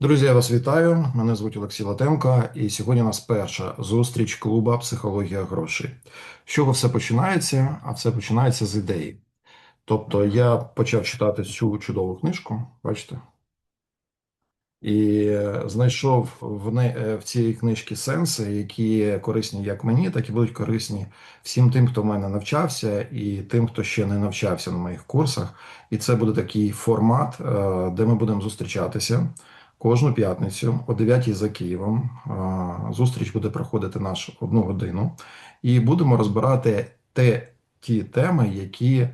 Друзі, я вас вітаю. Мене звуть Олексій Латенко, і сьогодні у нас перша зустріч клуба Психологія грошей. З чого все починається? А все починається з ідеї. Тобто я почав читати цю чудову книжку, бачите, і знайшов в не е, в цій книжці сенси, які корисні як мені, так і будуть корисні всім тим, хто в мене навчався, і тим, хто ще не навчався на моїх курсах. І це буде такий формат, е, де ми будемо зустрічатися. Кожну п'ятницю о 9 за Києвом зустріч буде проходити наш одну годину, і будемо розбирати те, ті теми, які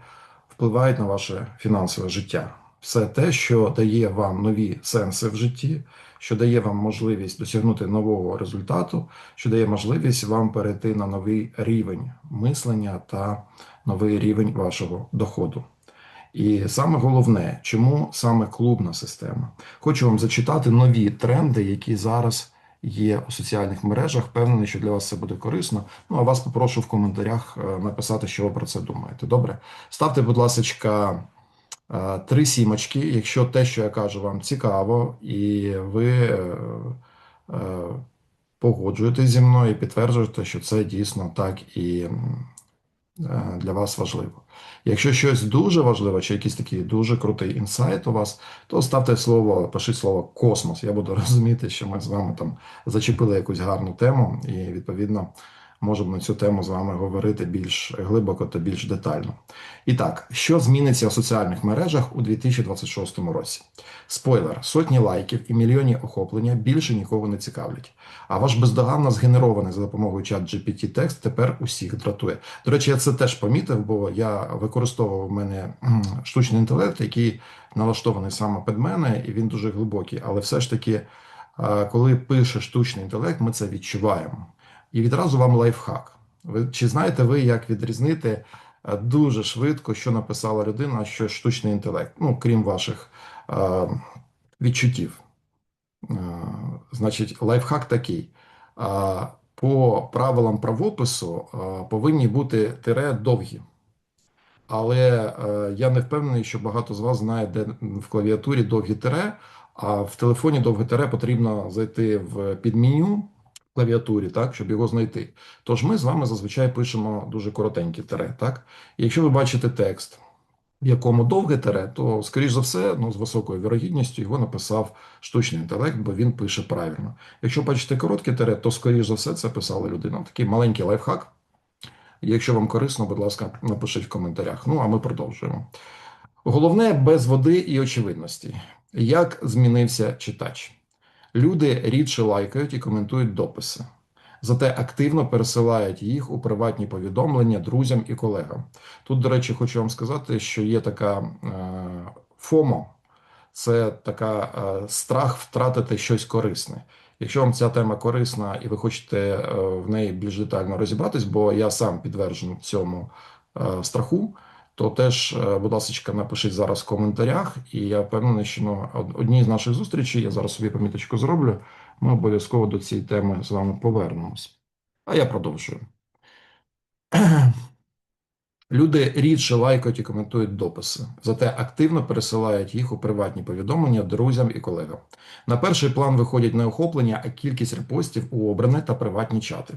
впливають на ваше фінансове життя. Все те, що дає вам нові сенси в житті, що дає вам можливість досягнути нового результату, що дає можливість вам перейти на новий рівень мислення та новий рівень вашого доходу. І саме головне, чому саме клубна система? Хочу вам зачитати нові тренди, які зараз є у соціальних мережах. Впевнений, що для вас це буде корисно. Ну а вас попрошу в коментарях е, написати, що ви про це думаєте. Добре? Ставте, будь ласка, е, три сімочки, якщо те, що я кажу, вам цікаво, і ви е, погоджуєтесь зі мною і підтверджуєте, що це дійсно так і для вас важливо. Якщо щось дуже важливе, чи якийсь такий дуже крутий інсайт у вас, то ставте слово, пишіть слово космос. Я буду розуміти, що ми з вами там зачепили якусь гарну тему, і відповідно можемо на цю тему з вами говорити більш глибоко та більш детально. І так, що зміниться у соціальних мережах у 2026 році? Спойлер: сотні лайків і мільйонні охоплення більше нікого не цікавлять. А ваш бездоганно згенерований за допомогою чат GPT текст тепер усіх дратує. До речі, я це теж помітив, бо я використовував у мене штучний інтелект, який налаштований саме під мене, і він дуже глибокий. Але все ж таки, коли пише штучний інтелект, ми це відчуваємо. І відразу вам лайфхак. Ви чи знаєте ви, як відрізнити е, дуже швидко, що написала людина, що штучний інтелект? Ну, крім ваших е, відчуттів. Е, значить, лайфхак такий. Е, по правилам правопису е, повинні бути тире довгі. Але е, я не впевнений, що багато з вас знає, де в клавіатурі довгі тире, а в телефоні довге тире потрібно зайти в підменю клавіатурі, так, щоб його знайти. Тож ми з вами зазвичай пишемо дуже коротенькі тире. Так? Якщо ви бачите текст, в якому довге тире, то, скоріш за все, ну, з високою вірогідністю його написав штучний інтелект, бо він пише правильно. Якщо бачите коротке тире, то, скоріш за все, це писала людина. Такий маленький лайфхак. Якщо вам корисно, будь ласка, напишіть в коментарях. Ну, а ми продовжуємо. Головне без води і очевидності. Як змінився читач? Люди рідше лайкають і коментують дописи, зате активно пересилають їх у приватні повідомлення друзям і колегам. Тут, до речі, хочу вам сказати, що є така е, ФОМО, це така е, страх втратити щось корисне. Якщо вам ця тема корисна і ви хочете е, в неї більш детально розібратись, бо я сам підтверджений цьому страху то теж, е, будь ласка, напишіть зараз в коментарях, і я впевнений, що на одній з наших зустрічей я зараз собі поміточку зроблю. Ми обов'язково до цієї теми з вами повернемось. А я продовжую. Люди рідше лайкають і коментують дописи, зате активно пересилають їх у приватні повідомлення друзям і колегам. На перший план виходять не охоплення, а кількість репостів у обране та приватні чати.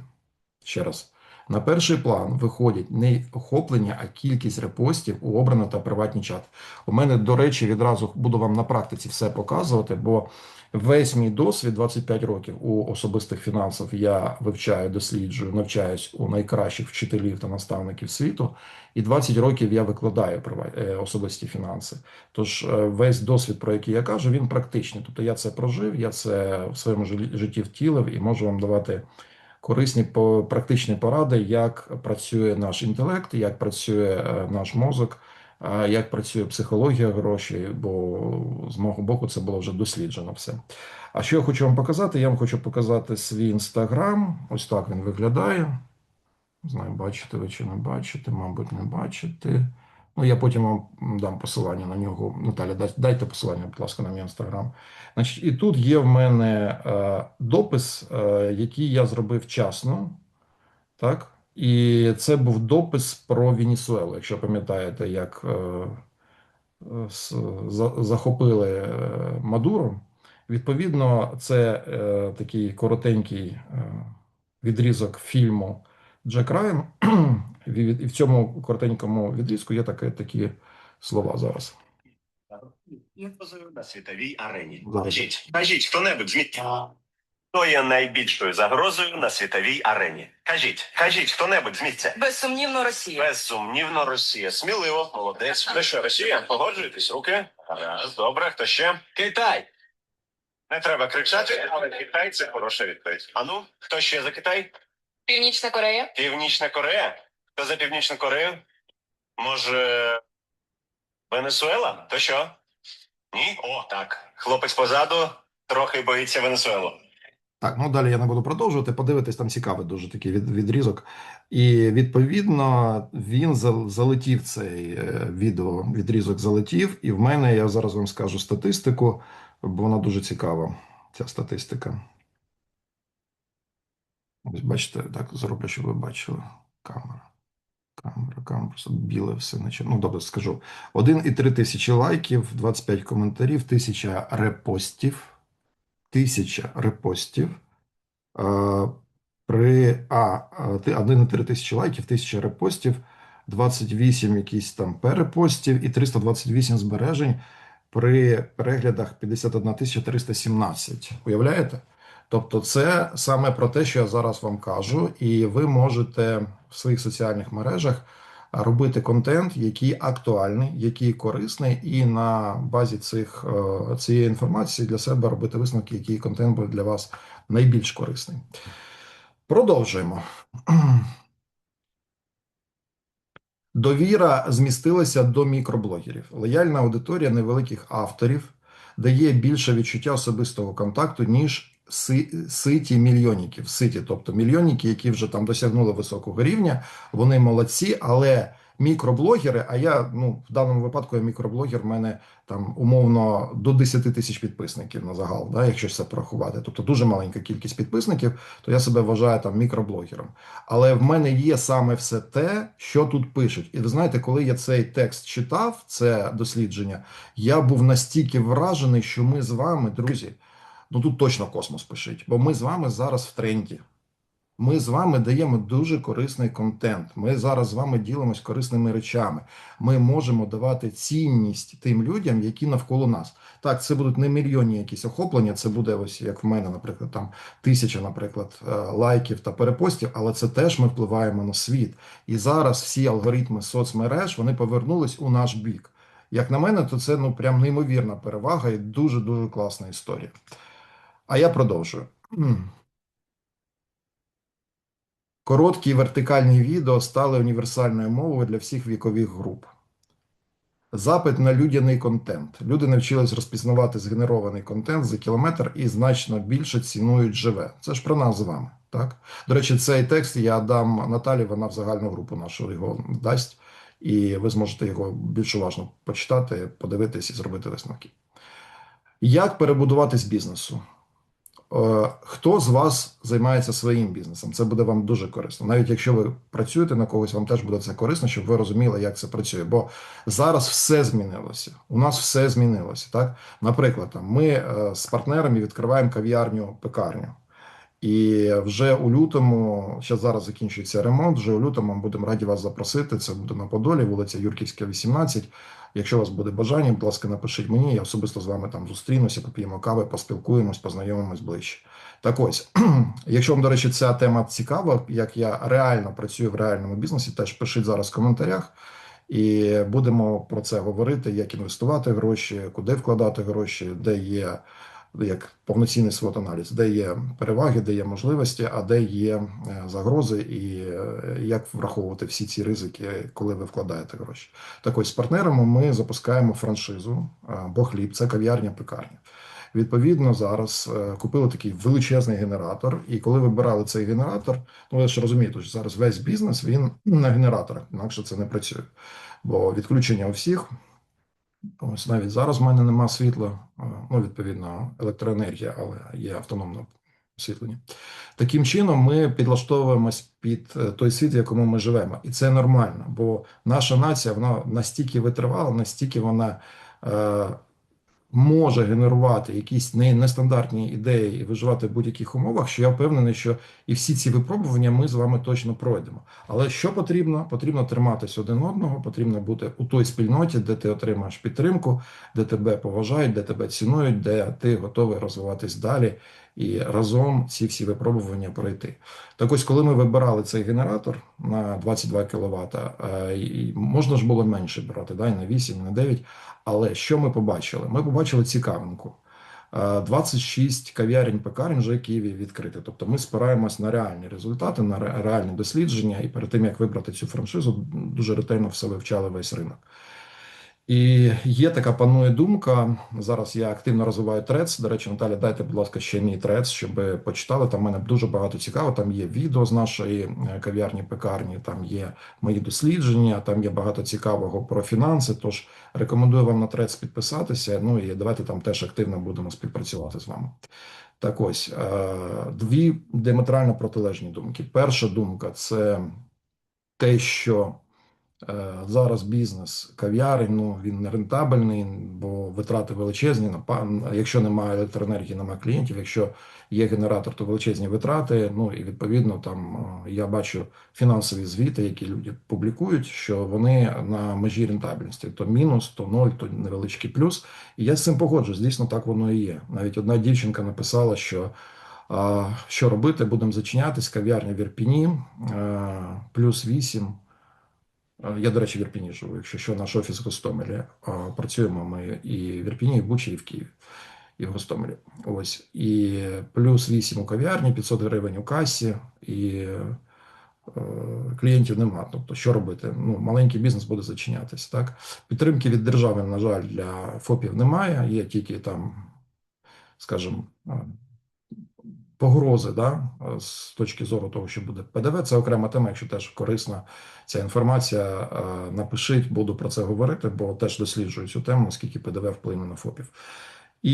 Ще раз. На перший план виходять не охоплення, а кількість репостів у обрано та приватні чат. У мене, до речі, відразу буду вам на практиці все показувати, бо весь мій досвід 25 років у особистих фінансах я вивчаю, досліджую, навчаюсь у найкращих вчителів та наставників світу. І 20 років я викладаю е, особисті фінанси. Тож е, весь досвід, про який я кажу, він практичний. Тобто я це прожив, я це в своєму житті втілив і можу вам давати корисні практичні поради, як працює наш інтелект, як працює е, наш мозок, е, як працює психологія грошей, бо з мого боку це було вже досліджено все. А що я хочу вам показати? Я вам хочу показати свій інстаграм. Ось так він виглядає. Знаю, бачите ви чи не бачите, мабуть, не бачите. Ну, я потім вам дам посилання на нього. Наталя, дайте посилання, будь ласка, на мій інстаграм. Значить, І тут є в мене е, допис, е, який я зробив вчасно. Так? І це був допис про Венесуелу. Якщо пам'ятаєте, як е, з, за, захопили е, Мадуру, Відповідно, це е, такий коротенький е, відрізок фільму Джек Райан. І в цьому коротенькому відрізку є таке, такі слова зараз. На світовій арені. Кажіть, кажіть, хто-небудь зміть. Хто є найбільшою загрозою на світовій арені? Кажіть, кажіть, хто-небудь зміться. Безсумнівно, Росія. Безсумнівно, Росія. Сміливо, молодець. Ну що, Росія, погоджуєтесь? Руки? Раз, добре, хто ще? Китай. Не треба кричати, але Китай це хороша відповідь. Ану, хто ще за Китай? Північна Корея. Північна Корея? Хто за Північну Корею? Може, Венесуела? То що? Ні? О, так. Хлопець позаду трохи боїться Венесуелу. Так, ну далі я не буду продовжувати. Подивитись, там цікавий дуже такий від, відрізок. І відповідно він залетів цей е, відео, відрізок залетів. І в мене я зараз вам скажу статистику, бо вона дуже цікава, ця статистика. Ось бачите, так зроблю, щоб ви бачили. Камера. Камера, камера, просто біле все наче. Ну, добре, скажу. 1,3 тисячі лайків, 25 коментарів, 1000 репостів. Тисяча репостів. Е, При а, е, ти- 1,3 тисячі лайків, 1000 репостів, 28 якісь там перепостів і 328 збережень при переглядах 51 317. Уявляєте? Тобто, це саме про те, що я зараз вам кажу, і ви можете в своїх соціальних мережах робити контент, який актуальний, який корисний, і на базі цих, е, цієї інформації для себе робити висновки, який контент буде для вас найбільш корисний. Продовжуємо. Довіра змістилася до мікроблогерів. Лояльна аудиторія невеликих авторів дає більше відчуття особистого контакту, ніж ситі мільйонників. Ситі, тобто мільйонники, які вже там досягнули високого рівня, вони молодці, але мікроблогери, а я ну в даному випадку я мікроблогер, в мене там умовно до 10 тисяч підписників на загал, да, якщо це порахувати. Тобто дуже маленька кількість підписників, то я себе вважаю там мікроблогером. Але в мене є саме все те, що тут пишуть. І ви знаєте, коли я цей текст читав, це дослідження, я був настільки вражений, що ми з вами, друзі, ну тут точно космос пишіть, бо ми з вами зараз в тренді. Ми з вами даємо дуже корисний контент. Ми зараз з вами ділимось корисними речами. Ми можемо давати цінність тим людям, які навколо нас. Так, це будуть не мільйонні якісь охоплення, це буде ось як в мене, наприклад, там тисяча, наприклад, е, лайків та перепостів, але це теж ми впливаємо на світ. І зараз всі алгоритми соцмереж вони повернулись у наш бік. Як на мене, то це ну прям неймовірна перевага і дуже дуже класна історія. А я продовжую. Короткі вертикальні відео стали універсальною мовою для всіх вікових груп. Запит на людяний контент. Люди навчились розпізнавати згенерований контент за кілометр і значно більше цінують живе. Це ж про нас з вами. Так? До речі, цей текст я дам Наталі, вона в загальну групу нашу його дасть, і ви зможете його більш уважно почитати, подивитись і зробити висновки. Як перебудуватись бізнесу? Е, Хто з вас займається своїм бізнесом? Це буде вам дуже корисно. Навіть якщо ви працюєте на когось, вам теж буде це корисно, щоб ви розуміли, як це працює. Бо зараз все змінилося. У нас все змінилося. Так, наприклад, ми е, з партнерами відкриваємо кав'ярню пекарню. І вже у лютому, ще зараз закінчується ремонт. Вже у лютому ми будемо раді вас запросити. Це буде на Подолі, вулиця Юрківська, 18. Якщо у вас буде бажання, будь ласка, напишіть мені. Я особисто з вами там зустрінуся, поп'ємо кави, поспілкуємось, познайомимось ближче. Так ось, якщо вам, до речі, ця тема цікава, як я реально працюю в реальному бізнесі, теж пишіть зараз в коментарях. І будемо про це говорити: як інвестувати гроші, куди вкладати гроші, де є як повноцінний свот аналіз, де є переваги, де є можливості, а де є е, загрози, і е, як враховувати всі ці ризики, коли ви вкладаєте гроші. Так ось з партнерами ми запускаємо франшизу е, бо хліб, це кав'ярня, пекарня. Відповідно, зараз купили такий величезний генератор, і коли вибирали цей генератор, ну ви ж розумієте, що зараз весь бізнес він на генераторах, інакше це не працює. Бо відключення у всіх. Ось навіть зараз в мене нема світла, ну, відповідно, електроенергія, але є автономне освітлення. Таким чином, ми підлаштовуємось під е, той світ, в якому ми живемо. І це нормально, бо наша нація вона настільки витривала, настільки вона е, може генерувати якісь не- нестандартні ідеї і виживати в будь-яких умовах, що я впевнений, що і всі ці випробування ми з вами точно пройдемо. Але що потрібно? Потрібно триматись один одного, потрібно бути у той спільноті, де ти отримаєш підтримку, де тебе поважають, де тебе цінують, де ти готовий розвиватись далі і разом ці всі випробування пройти. Так ось, коли ми вибирали цей генератор на 22 кВт, можна ж було менше брати, да, і на 8, і на 9, але що ми побачили? Ми побачили цікавинку. Е, 26 кав'ярень пекарень вже в Києві відкриті. Тобто ми спираємось на реальні результати, на реальні дослідження, і перед тим як вибрати цю франшизу, дуже ретельно все вивчали весь ринок. І є така панує думка. Зараз я активно розвиваю трец. До речі, Наталя, дайте, будь ласка, ще мій трец, щоб почитали. Там в мене дуже багато цікаво. Там є відео з нашої е, кав'ярні пекарні, там є мої дослідження, там є багато цікавого про фінанси. Тож рекомендую вам на трец підписатися. Ну і давайте там теж активно будемо співпрацювати з вами. Так ось е, дві діаметрально протилежні думки. Перша думка це те, що Зараз бізнес кав'ярень, ну він не рентабельний, бо витрати величезні. Якщо немає електроенергії, немає клієнтів. Якщо є генератор, то величезні витрати. Ну і відповідно там е, я бачу фінансові звіти, які люди публікують, що вони на межі рентабельності. То мінус, то ноль, то невеличкий плюс. І я з цим погоджуюсь. Дійсно, так воно і є. Навіть одна дівчинка написала, що. Що робити? Будемо зачинятись. Кав'ярня в Ірпіні, е, плюс 8. Я, до речі, в Ірпіні живу. Якщо що, наш офіс в Гостомелі. Працюємо ми і в Ірпіні, і в Бучі, і в Києві, і в Гостомелі. Ось. І плюс 8 у кав'ярні, 500 гривень у касі, і е, клієнтів нема. Тобто, що робити? Ну, маленький бізнес буде зачинятися. Так? Підтримки від держави, на жаль, для ФОПів немає. Є тільки там, скажімо, погрози, да, з точки зору того, що буде ПДВ. Це окрема тема, якщо теж корисна ця інформація, е, напишіть, буду про це говорити, бо теж досліджую цю тему, оскільки ПДВ вплине на ФОПів. І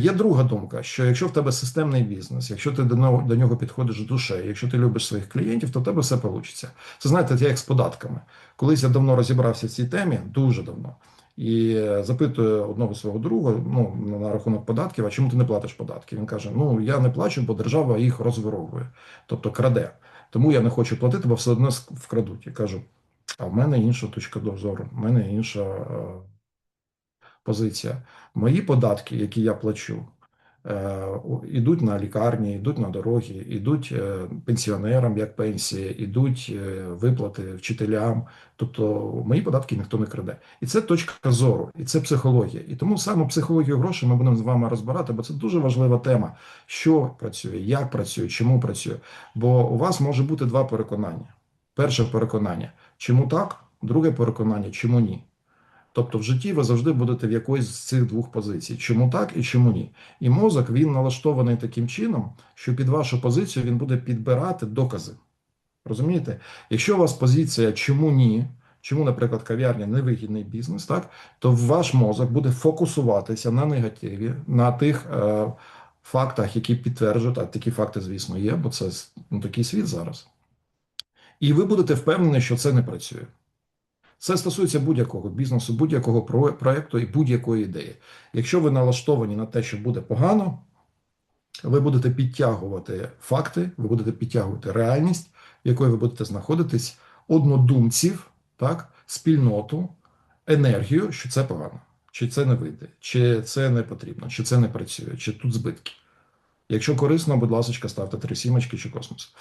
є друга думка, що якщо в тебе системний бізнес, якщо ти до нього, підходиш душею, якщо ти любиш своїх клієнтів, то в тебе все вийде. Це знаєте, як з податками. Колись я давно розібрався в цій темі, дуже давно. І запитує одного свого друга ну, на рахунок податків, а чому ти не платиш податки? Він каже: Ну я не плачу, бо держава їх розворовує, тобто краде. Тому я не хочу платити, бо все одно вкрадуть. Я кажу: а в мене інша точка зору, в мене інша е, позиція. Мої податки, які я плачу, ідуть на лікарні, йдуть на дороги, йдуть е, пенсіонерам як пенсії, ідуть е, виплати вчителям. Тобто мої податки ніхто не краде. І це точка зору, і це психологія. І тому саме психологію грошей ми будемо з вами розбирати, бо це дуже важлива тема, що працює, як працює, чому працює. Бо у вас може бути два переконання. Перше переконання, чому так, друге переконання, чому ні. Тобто в житті ви завжди будете в якоїсь з цих двох позицій: чому так і чому ні. І мозок він налаштований таким чином, що під вашу позицію він буде підбирати докази. Розумієте? Якщо у вас позиція чому ні, чому, наприклад, кав'ярня невигідний бізнес, так, то ваш мозок буде фокусуватися на негативі, на тих е, фактах, які підтверджують, а такі факти, звісно, є, бо це ну, такий світ зараз. І ви будете впевнені, що це не працює. Це стосується будь-якого бізнесу, будь-якого про- проекту і будь-якої ідеї. Якщо ви налаштовані на те, що буде погано, ви будете підтягувати факти, ви будете підтягувати реальність, в якої ви будете знаходитись, однодумців, так, спільноту, енергію, що це погано, чи це не вийде, чи це не потрібно, чи це не працює, чи тут збитки. Якщо корисно, будь ласка, ставте три сімочки чи космос.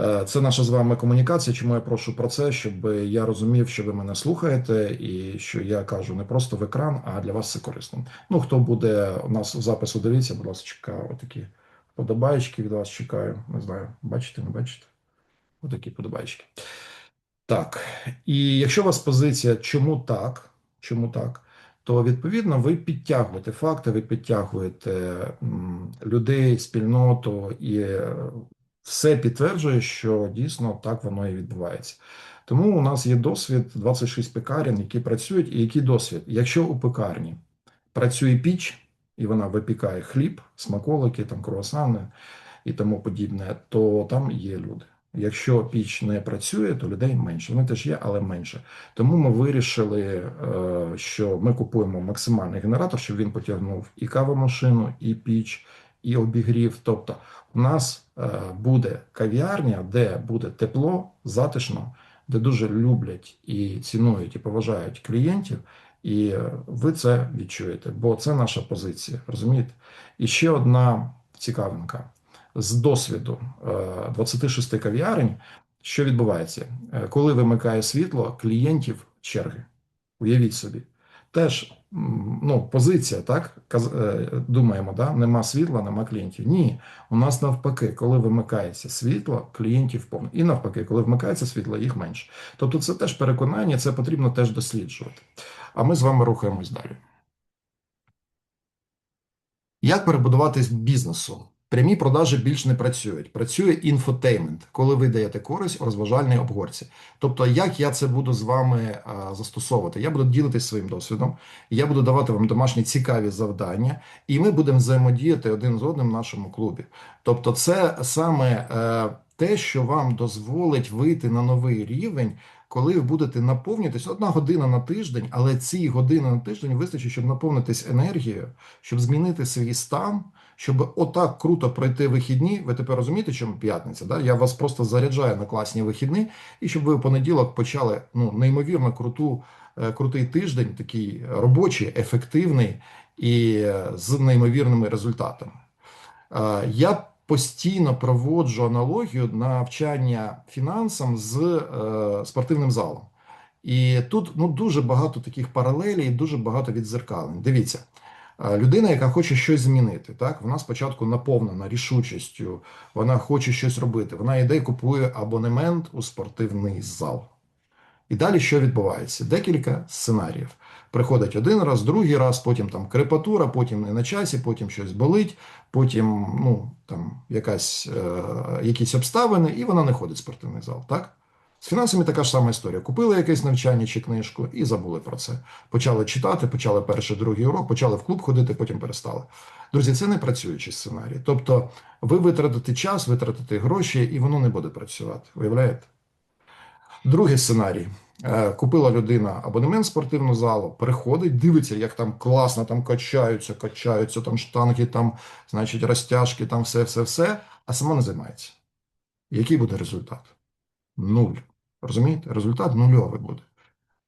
Е, Це наша з вами комунікація. Чому я прошу про це, щоб я розумів, що ви мене слухаєте, і що я кажу не просто в екран, а для вас це корисно. Ну, хто буде у нас в запису, дивіться, будь ласка, отакі подобаєчки від вас чекаю. Не знаю, бачите, не бачите? Отакі подобаєчки. Так, і якщо у вас позиція чому так, чому так, то відповідно ви підтягуєте факти, ви підтягуєте людей, спільноту, і все підтверджує, що дійсно так воно і відбувається. Тому у нас є досвід 26 пекарень, які працюють, і який досвід? Якщо у пекарні працює піч, і вона випікає хліб, смаколики, там круасани і тому подібне, то там є люди. Якщо піч не працює, то людей менше. Вони теж є, але менше. Тому ми вирішили, е, що ми купуємо максимальний генератор, щоб він потягнув і кавомашину, і піч, і обігрів. Тобто, у нас е, буде кав'ярня, де буде тепло, затишно, де дуже люблять і цінують і поважають клієнтів. І е, ви це відчуєте, бо це наша позиція. Розумієте? І ще одна цікавинка з досвіду е, 26 кав'ярень. Що відбувається? Е, Коли вимикає світло, клієнтів черги. Уявіть собі. Теж ну, позиція, так? Е, Думаємо, да? нема світла, нема клієнтів. Ні, у нас навпаки, коли вимикається світло, клієнтів повно. І навпаки, коли вмикається світло, їх менше. Тобто це теж переконання, це потрібно теж досліджувати. А ми з вами рухаємось далі. Як перебудуватись бізнесу? Прямі продажі більш не працюють. Працює інфотеймент, коли ви даєте користь у розважальній обгорці. Тобто, як я це буду з вами а, застосовувати? Я буду ділитися своїм досвідом, я буду давати вам домашні цікаві завдання, і ми будемо взаємодіяти один з одним в нашому клубі. Тобто, це саме е, те, що вам дозволить вийти на новий рівень, коли ви будете наповнюватись одна година на тиждень, але ці години на тиждень вистачить, щоб наповнитись енергією, щоб змінити свій стан, щоб отак круто пройти вихідні. Ви тепер розумієте, чому п'ятниця? Да? Я вас просто заряджаю на класні вихідні, і щоб ви в понеділок почали ну, неймовірно круту, е, крутий тиждень, такий робочий, ефективний і е, з неймовірними результатами. Е, Я постійно проводжу аналогію навчання фінансам з спортивним залом. І тут ну, дуже багато таких паралелей, дуже багато відзеркалень. Дивіться, людина, яка хоче щось змінити, так, вона спочатку наповнена рішучістю, вона хоче щось робити. Вона йде і купує абонемент у спортивний зал. І далі що відбувається? Декілька сценаріїв. Приходить один раз, другий раз, потім там крепатура, потім не на часі, потім щось болить, потім ну, там якась, е, якісь обставини, і вона не ходить в спортивний зал. Так? З фінансами така ж сама історія. Купили якесь навчання чи книжку і забули про це. Почали читати, почали перший, другий урок, почали в клуб ходити, потім перестали. Друзі, це не працюючий сценарій. Тобто ви витратите час, витратите гроші, і воно не буде працювати. Уявляєте? Другий сценарій. Е, Купила людина абонемент спортивну залу, приходить, дивиться, як там класно, там качаються, качаються, там штанги, там, значить, розтяжки, там все, все, все, а сама не займається. Який буде результат? Нуль. Розумієте? Результат нульовий буде.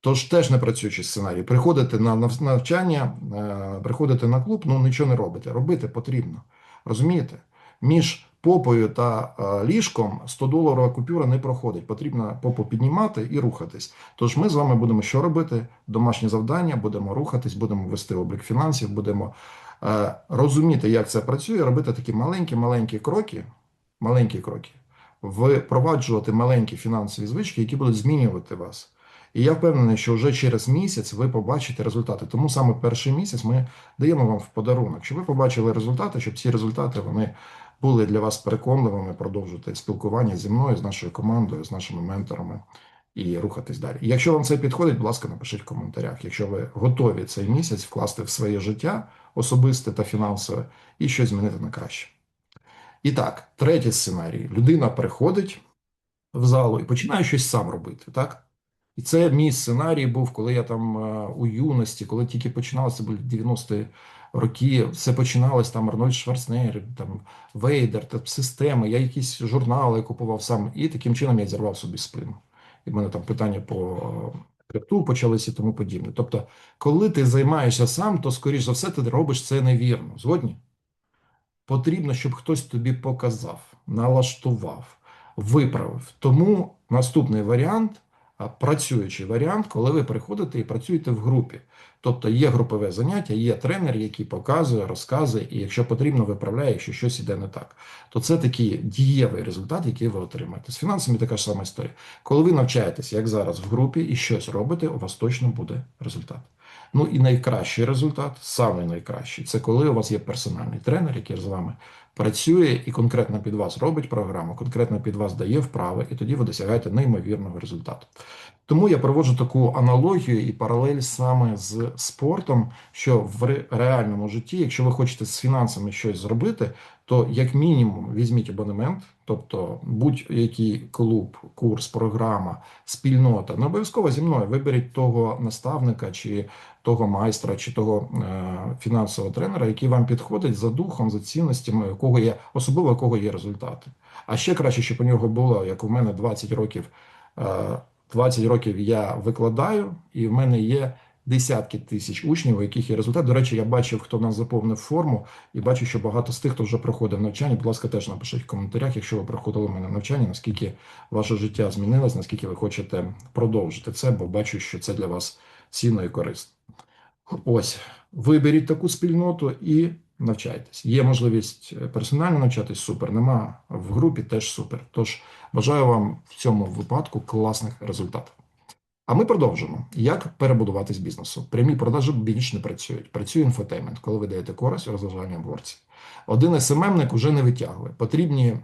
Тож теж не працюючий сценарій. Приходите на навчання, е, приходите на клуб, ну нічого не робите. Робити потрібно. Розумієте? Між попою та е, ліжком 100 доларова купюра не проходить. Потрібно попу піднімати і рухатись. Тож ми з вами будемо що робити? Домашні завдання, будемо рухатись, будемо вести облік фінансів, будемо е, розуміти, як це працює, робити такі маленькі-маленькі кроки, маленькі кроки, впроваджувати маленькі фінансові звички, які будуть змінювати вас. І я впевнений, що вже через місяць ви побачите результати. Тому саме перший місяць ми даємо вам в подарунок, щоб ви побачили результати, щоб ці результати вони були для вас переконливими, продовжувати спілкування зі мною, з нашою командою, з нашими менторами і рухатись далі. Якщо вам це підходить, будь ласка, напишіть в коментарях. Якщо ви готові цей місяць вкласти в своє життя особисте та фінансове і щось змінити на краще. І так, третій сценарій: людина приходить в залу і починає щось сам робити, так? І це мій сценарій був, коли я там е, у юності, коли тільки починалося, були 90-ті роки, все починалось там Арнольд Шварценеггер, там Вейдер, та системи. Я якісь журнали купував сам, і таким чином я зірвав собі спину. І в мене там питання по крипту почалися і тому подібне. Тобто, коли ти займаєшся сам, то скоріш за все ти робиш це невірно. Згодні? Потрібно, щоб хтось тобі показав, налаштував, виправив. Тому наступний варіант працюючий варіант, коли ви приходите і працюєте в групі. Тобто є групове заняття, є тренер, який показує, розказує, і якщо потрібно, виправляє, якщо щось іде не так. То це такий дієвий результат, який ви отримаєте. З фінансами така ж сама історія. Коли ви навчаєтесь, як зараз в групі, і щось робите, у вас точно буде результат. Ну і найкращий результат, самий найкращий, це коли у вас є персональний тренер, який з вами працює і конкретно під вас робить програму, конкретно під вас дає вправи, і тоді ви досягаєте неймовірного результату. Тому я проводжу таку аналогію і паралель саме з спортом, що в реальному житті, якщо ви хочете з фінансами щось зробити, то як мінімум візьміть абонемент, Тобто будь-який клуб, курс, програма, спільнота, не обов'язково зі мною виберіть того наставника чи того майстра чи того е, фінансового тренера, який вам підходить за духом, за цінностями, у кого є особливо у кого є результати. А ще краще, щоб у нього було, як у мене 20 років. е, 20 років я викладаю, і в мене є десятки тисяч учнів, у яких є результат. До речі, я бачив, хто в нас заповнив форму, і бачу, що багато з тих, хто вже проходив навчання. Будь ласка, теж напишіть в коментарях, якщо ви проходили мене навчання, наскільки ваше життя змінилось, наскільки ви хочете продовжити це, бо бачу, що це для вас цінно і корисно. Ось, виберіть таку спільноту і навчайтесь. Є можливість е, персонально навчатись, супер. Нема в групі теж супер. Тож бажаю вам в цьому випадку класних результатів. А ми продовжимо. Як перебудувати з бізнесу? Прямі продажі більш не працюють. Працює інфотеймент, коли ви даєте користь розважання борців. Один СММник уже не витягує. Потрібні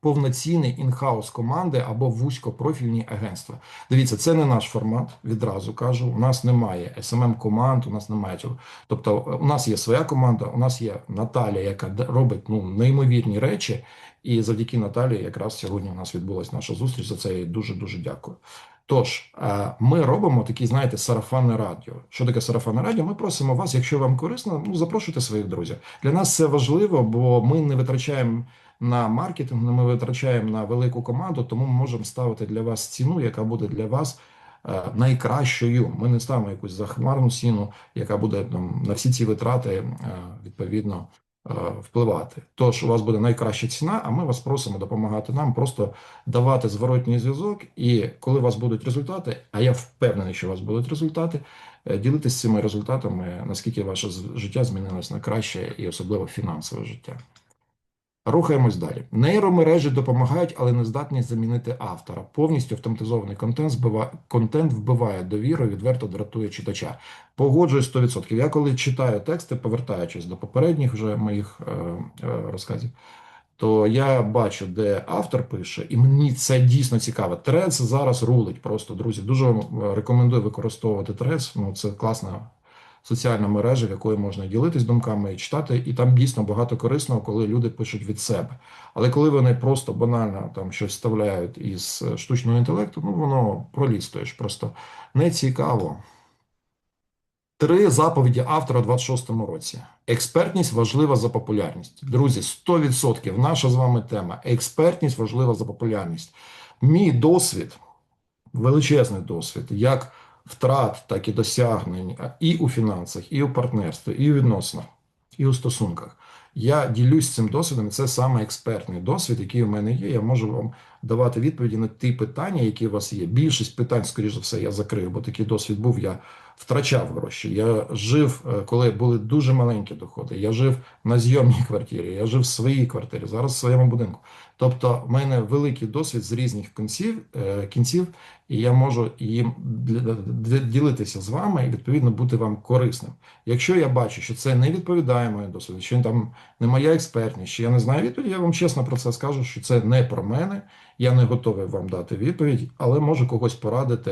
повноцінні інхаус команди або вузькопрофільні агентства. Дивіться, це не наш формат. Відразу кажу. У нас немає smm команд, у нас немає цього. Тобто, у нас є своя команда, у нас є Наталія, яка робить ну неймовірні речі. І завдяки Наталії, якраз сьогодні у нас відбулася наша зустріч. За це я дуже дуже дякую. Тож, е, ми робимо такі, знаєте, сарафанне радіо. Що таке сарафанне радіо? Ми просимо вас, якщо вам корисно, ну запрошуйте своїх друзів. Для нас це важливо, бо ми не витрачаємо на маркетинг, ми витрачаємо на велику команду, тому ми можемо ставити для вас ціну, яка буде для вас е, найкращою. Ми не ставимо якусь захмарну ціну, яка буде там, на всі ці витрати е, відповідно впливати. Тож у вас буде найкраща ціна, а ми вас просимо допомагати нам, просто давати зворотній зв'язок. І коли у вас будуть результати, а я впевнений, що у вас будуть результати, е, ділитися цими результатами, наскільки ваше життя змінилось на краще, і особливо фінансове життя. Рухаємось далі. Нейромережі допомагають, але не здатні замінити автора. Повністю автоматизований контент збива... контент вбиває довіру, відверто дратує читача. Погоджуюсь 100%. Я коли читаю тексти, повертаючись до попередніх вже моїх е, е, розказів, то я бачу, де автор пише, і мені це дійсно цікаво. Трец зараз рулить просто, друзі. Дуже е, рекомендую використовувати Трец. Ну, це класна соціальна мережа, в якої можна ділитись думками і читати, і там дійсно багато корисного, коли люди пишуть від себе. Але коли вони просто банально там щось вставляють із е, штучного інтелекту, ну воно пролістуєш. Просто не цікаво. Три заповіді автора у 26-му році. Експертність важлива за популярність. Друзі, 100% наша з вами тема. Експертність важлива за популярність. Мій досвід, величезний досвід, як втрат, так і досягнень і у фінансах, і у партнерстві, і у відносинах, і у стосунках. Я ділюсь цим досвідом. Це саме експертний досвід, який у мене є. Я можу вам давати відповіді на ті питання, які у вас є. Більшість питань, скоріш за все, я закрив, бо такий досвід був. Я втрачав гроші. Я жив, е, коли були дуже маленькі доходи. Я жив на зйомній квартирі, я жив в своїй квартирі, зараз в своєму будинку. Тобто, в мене великий досвід з різних кінців, е, кінців, і я можу їм ділитися з вами і відповідно бути вам корисним. Якщо я бачу, що це не відповідає моєму досвіду, що там не моя експертність, що я не знаю відповіді, я вам чесно про це скажу, що це не про мене. Я не готовий вам дати відповідь, але можу когось порадити,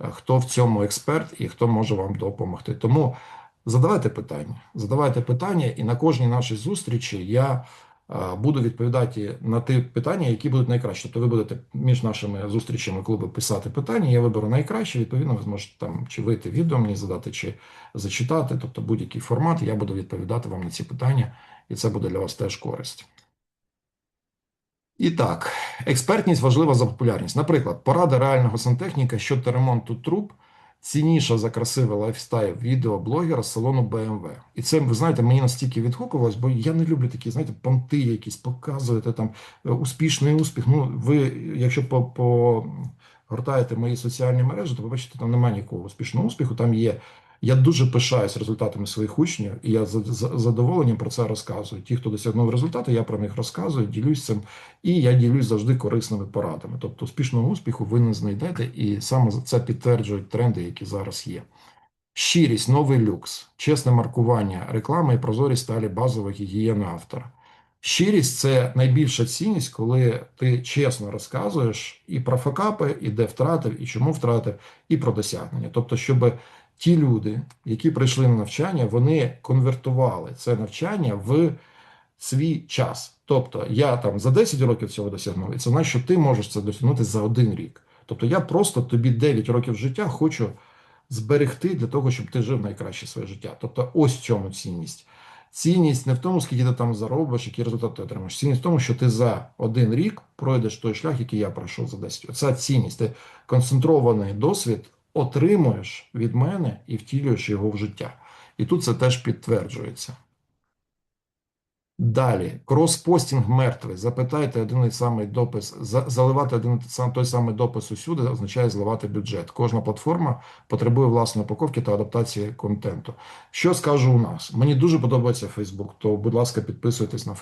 е, хто в цьому експерт і хто може вам допомогти. Тому задавайте питання, задавайте питання, і на кожній нашій зустрічі я буду відповідати на ті питання, які будуть найкращі. Тобто ви будете між нашими зустрічами клубу писати питання, я виберу найкраще, відповідно, ви зможете там чи вийти відео мені задати, чи зачитати, тобто будь-який формат, я буду відповідати вам на ці питання, і це буде для вас теж користь. І так, експертність важлива за популярність. Наприклад, порада реального сантехніка щодо ремонту труб цінніша за красивий лайфстайл відео блогера з салону BMW. І це, ви знаєте, мені настільки відгукувалось, бо я не люблю такі, знаєте, понти якісь, показуєте там е, успішний успіх. Ну, ви, якщо по, по гортаєте мої соціальні мережі, то побачите, там немає нікого успішного успіху. Там є. Я дуже пишаюсь результатами своїх учнів, і я з задоволенням про це розказую. Ті, хто досягнув результату, я про них розказую, ділюсь цим, і я ділюсь завжди корисними порадами. Тобто успішного успіху ви не знайдете, і саме це підтверджують тренди, які зараз є. Щирість, новий люкс, чесне маркування, реклама і прозорість сталі базовою гігієною автора. Щирість це найбільша цінність, коли ти чесно розказуєш і про факапи, і де втратив, і чому втратив, і про досягнення. Тобто, щоб ті люди, які прийшли на навчання, вони конвертували це навчання в свій час. Тобто я там за 10 років цього досягнув, і це значить, що ти можеш це досягнути за один рік. Тобто я просто тобі 9 років життя хочу зберегти для того, щоб ти жив найкраще своє життя. Тобто, ось в цьому цінність. Цінність не в тому, скільки ти там заробиш, які результати ти отримаєш. Цінність в тому, що ти за один рік пройдеш той шлях, який я пройшов за 10. Оця цінність. Ти концентрований досвід отримуєш від мене і втілюєш його в життя. І тут це теж підтверджується. Далі, кроспостінг мертвий. Запитайте один і самий допис. За- Заливати один той самий допис усюди означає зливати бюджет. Кожна платформа потребує власної упаковки та адаптації контенту. Що скажу у нас? Мені дуже подобається Facebook, то, будь ласка, підписуйтесь на.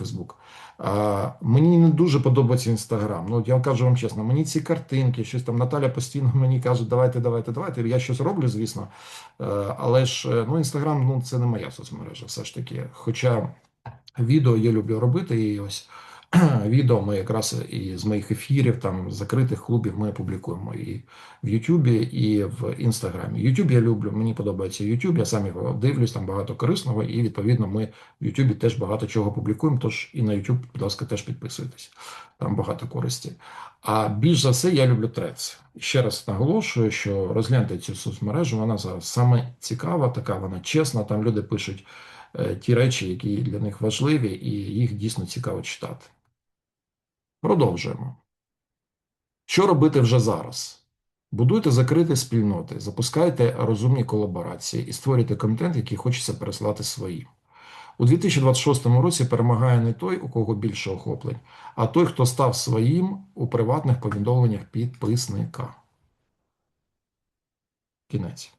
А, мені не дуже подобається Instagram. Ну, я кажу вам чесно, мені ці картинки, щось там Наталя постійно мені каже, давайте, давайте, давайте. Я щось роблю, звісно. Е, але ж е, ну, Instagram, ну, це не моя соцмережа, все ж таки. Хоча відео я люблю робити, і ось відео ми якраз і з моїх ефірів, там закритих клубів ми публікуємо і в Ютубі, і в Інстаграмі. Ютуб я люблю, мені подобається Ютуб, я сам його дивлюсь, там багато корисного, і відповідно ми в Ютубі теж багато чого публікуємо. Тож і на Ютуб, будь ласка, теж підписуйтесь. Там багато користі. А більш за все я люблю Threads. Ще раз наголошую, що розгляньте цю соцмережу, вона зараз саме цікава, така вона чесна. Там люди пишуть ті речі, які для них важливі, і їх дійсно цікаво читати. Продовжуємо. Що робити вже зараз? Будуйте закриті спільноти, запускайте розумні колаборації і створюйте контент, який хочеться переслати своїм. У 2026 році перемагає не той, у кого більше охоплень, а той, хто став своїм у приватних повідомленнях підписника. Кінець.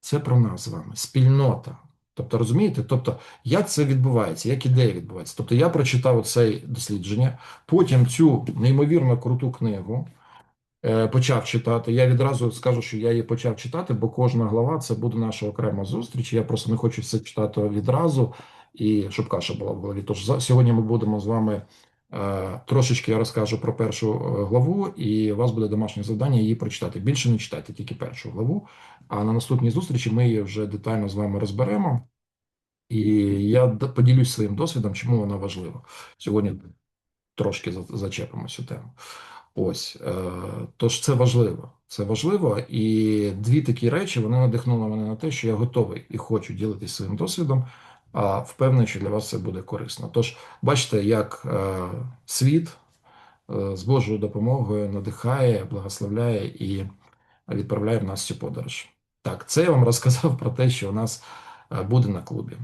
Це про нас з вами. Спільнота. Тобто, розумієте? Тобто, як це відбувається, як ідея відбувається? Тобто, я прочитав це дослідження, потім цю неймовірно круту книгу е, почав читати. Я відразу скажу, що я її почав читати, бо кожна глава це буде наша окрема зустріч. Я просто не хочу все читати відразу, і щоб каша була в голові. Тож сьогодні ми будемо з вами. Е, Трошечки я розкажу про першу е, главу, і у вас буде домашнє завдання її прочитати. Більше не читайте, тільки першу главу. А на наступній зустрічі ми її вже детально з вами розберемо. І я поділюсь своїм досвідом, чому вона важлива. Сьогодні трошки за- зачепимо цю тему. Ось, е, тож це важливо. Це важливо, і дві такі речі вони надихнули мене на те, що я готовий і хочу ділитися своїм досвідом, а впевнений, що для вас це буде корисно. Тож, бачите, як е, світ е, з Божою допомогою надихає, благословляє і відправляє в нас цю подорож. Так, це я вам розказав про те, що у нас е, буде на клубі.